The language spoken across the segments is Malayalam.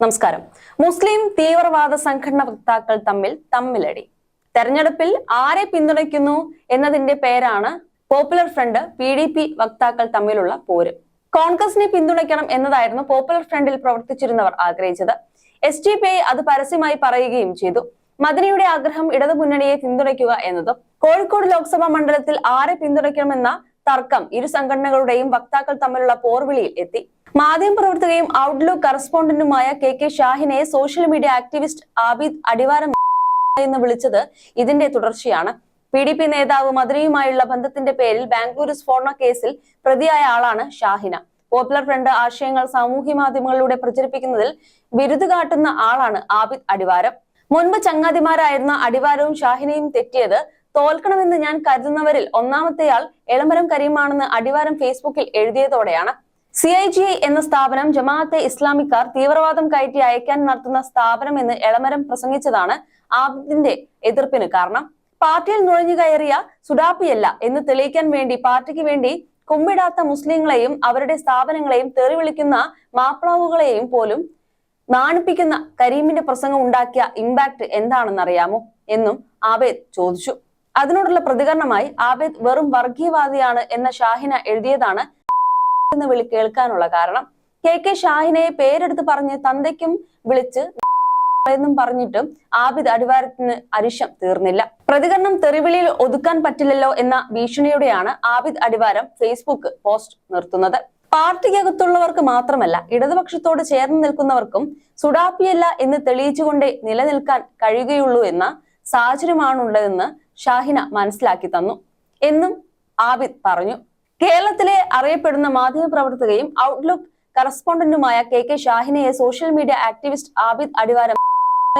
നമസ്കാരം. മുസ്ലിം തീവ്രവാദ സംഘടന വക്താക്കൾ തമ്മിൽ തമ്മിലടി. തെരഞ്ഞെടുപ്പിൽ ആരെ പിന്തുണയ്ക്കുന്നു എന്നതിന്റെ പേരാണ് popular front P D P വക്താക്കൾ തമ്മിലുള്ള പോര്. കോൺഗ്രസിനെ പിന്തുണയ്ക്കണം എന്നതായിരുന്നു പോപ്പുലർ ഫ്രണ്ടിൽ പ്രവർത്തിച്ചിരുന്നവർ ആഗ്രഹിച്ചത്. എസ് ടി പി ഐ അത് പരസ്യമായി പറയുകയും ചെയ്തു. മദനിയുടെ ആഗ്രഹം ഇടതുമുന്നണിയെ പിന്തുണയ്ക്കുക എന്നതും കോഴിക്കോട് ലോക്സഭാ മണ്ഡലത്തിൽ ആരെ പിന്തുണയ്ക്കണമെന്ന തർക്കം ഇരു സംഘടനകളുടെയും വക്താക്കൾ തമ്മിലുള്ള പോർവിളിയിൽ എത്തി. മാധ്യമപ്രവർത്തകയും ഔട്ട്ലുക്ക് കറസ്പോണ്ടന്റുമായ K K ഷാഹിനെ social media activist Abid Adivaram എന്ന് വിളിച്ചത് ഇതിന്റെ തുടർച്ചയാണ്. പി ഡി പി നേതാവ് മദനിയുമായുള്ള ബന്ധത്തിന്റെ പേരിൽ ബാംഗ്ലൂരു സ്ഫോടന കേസിൽ പ്രതിയായ ആളാണ് ഷാഹിന. പോപ്പുലർ ഫ്രണ്ട് ആശയങ്ങൾ സാമൂഹ്യ മാധ്യമങ്ങളിലൂടെ പ്രചരിപ്പിക്കുന്നതിൽ ബിരുദ് കാട്ടുന്ന ആളാണ് ആബിദ് അടിവാരം. മുൻപ് ചങ്ങാതിമാരായിരുന്ന അടിവാരവും ഷാഹിനയും തെറ്റിയത് തോൽക്കണമെന്ന് ഞാൻ കരുതുന്നവരിൽ ഒന്നാമത്തെയാൾ എളമരം കരീമാണെന്ന് അടിവാരം ഫേസ്ബുക്കിൽ എഴുതിയതോടെയാണ്. സി ഐ ജി എന്ന സ്ഥാപനം ജമാഅത്തെ ഇസ്ലാമിക്കാർ തീവ്രവാദം കയറ്റി അയക്കാൻ നടത്തുന്ന സ്ഥാപനം എന്ന് എളമരം പ്രസംഗിച്ചതാണ് ആബിദിന്റെ എതിർപ്പിന് കാരണം. പാർട്ടിയിൽ നുഴഞ്ഞു കയറിയ സുഡാപ്പിയല്ല എന്ന് തെളിയിക്കാൻ വേണ്ടി പാർട്ടിക്ക് വേണ്ടി കുമ്പിടാത്ത മുസ്ലിങ്ങളെയും അവരുടെ സ്ഥാപനങ്ങളെയും തെറി വിളിക്കുന്ന മാപ്ലാവുകളെയും പോലും നാണിപ്പിക്കുന്ന കരീമിന്റെ പ്രസംഗം ഉണ്ടാക്കിയ ഇമ്പാക്ട് എന്താണെന്നറിയാമോ എന്നും ആബേദ് ചോദിച്ചു. അതിനോടുള്ള പ്രതികരണമായി ആബേദ് വെറും വർഗീയവാദിയാണ് എന്ന ഷാഹിന എഴുതിയതാണ് എന്ന് വിളി കേൾക്കാനുള്ള കാരണം. കെ കെ ഷാഹിനെ പേരെടുത്ത് പറഞ്ഞ് തന്തയ്ക്കും വിളിച്ച് എന്നും പറഞ്ഞിട്ടും ആബിദ് അടിവാരത്തിന് അരിശം തീർന്നില്ല. പ്രതികരണം തെറിവിളിയിൽ ഒതുക്കാൻ പറ്റില്ലല്ലോ എന്ന ഭീഷണിയോടെയാണ് ആബിദ് അടിവാരം ഫേസ്ബുക്ക് പോസ്റ്റ് നിർത്തുന്നത്. പാർട്ടിക്കകത്തുള്ളവർക്ക് മാത്രമല്ല ഇടതുപക്ഷത്തോട് ചേർന്ന് നിൽക്കുന്നവർക്കും സുഡാപ്പിയല്ല എന്ന് തെളിയിച്ചുകൊണ്ടേ നിലനിൽക്കാൻ കഴിയുകയുള്ളൂ എന്ന സാഹചര്യമാണുള്ളതെന്ന് ഷാഹിന മനസ്സിലാക്കി തന്നു. എന്നും ആബിദ് പറഞ്ഞു. കേരളത്തിലെ അറിയപ്പെടുന്ന മാധ്യമപ്രവർത്തകയും ഔട്ട്ലുക്ക് കറസ്പോണ്ടന്റുമായ K K ഷാഹിനയെ social media activist Abid Adivaram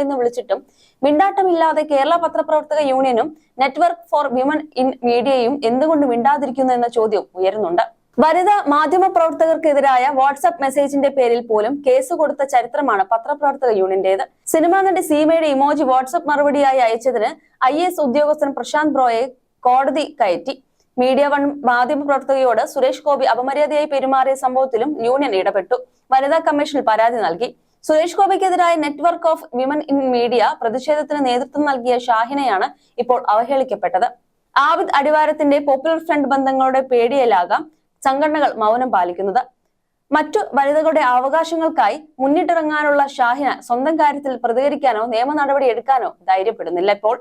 എന്ന് വിളിച്ചിട്ടും മിണ്ടാട്ടമില്ലാതെ കേരള പത്രപ്രവർത്തക യൂണിയനും നെറ്റ്വർക്ക് ഫോർ വിമൻ ഇൻ മീഡിയയും എന്തുകൊണ്ട് മിണ്ടാതിരിക്കുന്നു എന്ന ചോദ്യം ഉയരുന്നുണ്ട്. വനിതാ മാധ്യമപ്രവർത്തകർക്കെതിരായ വാട്സ്ആപ്പ് മെസ്സേജിന്റെ പേരിൽ പോലും കേസ് കൊടുത്ത ചരിത്രമാണ് പത്രപ്രവർത്തക യൂണിയന്റേത് സിനിമാ നടി സീമയുടെ ഇമോജി വാട്സ്ആപ്പ് മറുപടിയായി അയച്ചതിന് ഐ ഉദ്യോഗസ്ഥൻ പ്രശാന്ത് ബ്രോയെ കോടതി കയറ്റി. മീഡിയ വൺ മാധ്യമപ്രവർത്തകയോട് സുരേഷ് ഗോപി അപമര്യാദയായി പെരുമാറിയ സംഭവത്തിലും യൂണിയൻ ഇടപെട്ടു. വനിതാ കമ്മീഷനിൽ പരാതി നൽകി. Suresh ഗോപിക്കെതിരായ network of women in media പ്രതിഷേധത്തിന് നേതൃത്വം നൽകിയ ഷാഹിനയാണ് ഇപ്പോൾ അവഹേളിക്കപ്പെട്ടത്. ആബിദ് അടിവാരത്തിന്റെ പോപ്പുലർ ഫ്രണ്ട് ബന്ധങ്ങളുടെ പേടിയിലാകാം സംഘടനകൾ മൗനം പാലിക്കുന്നത്. മറ്റു വനിതകളുടെ അവകാശങ്ങൾക്കായി മുന്നിട്ടിറങ്ങാനുള്ള ഷാഹിന സ്വന്തം കാര്യത്തിൽ പ്രതികരിക്കാനോ നിയമ നടപടി എടുക്കാനോ ധൈര്യപ്പെടുന്നില്ല ഇപ്പോൾ.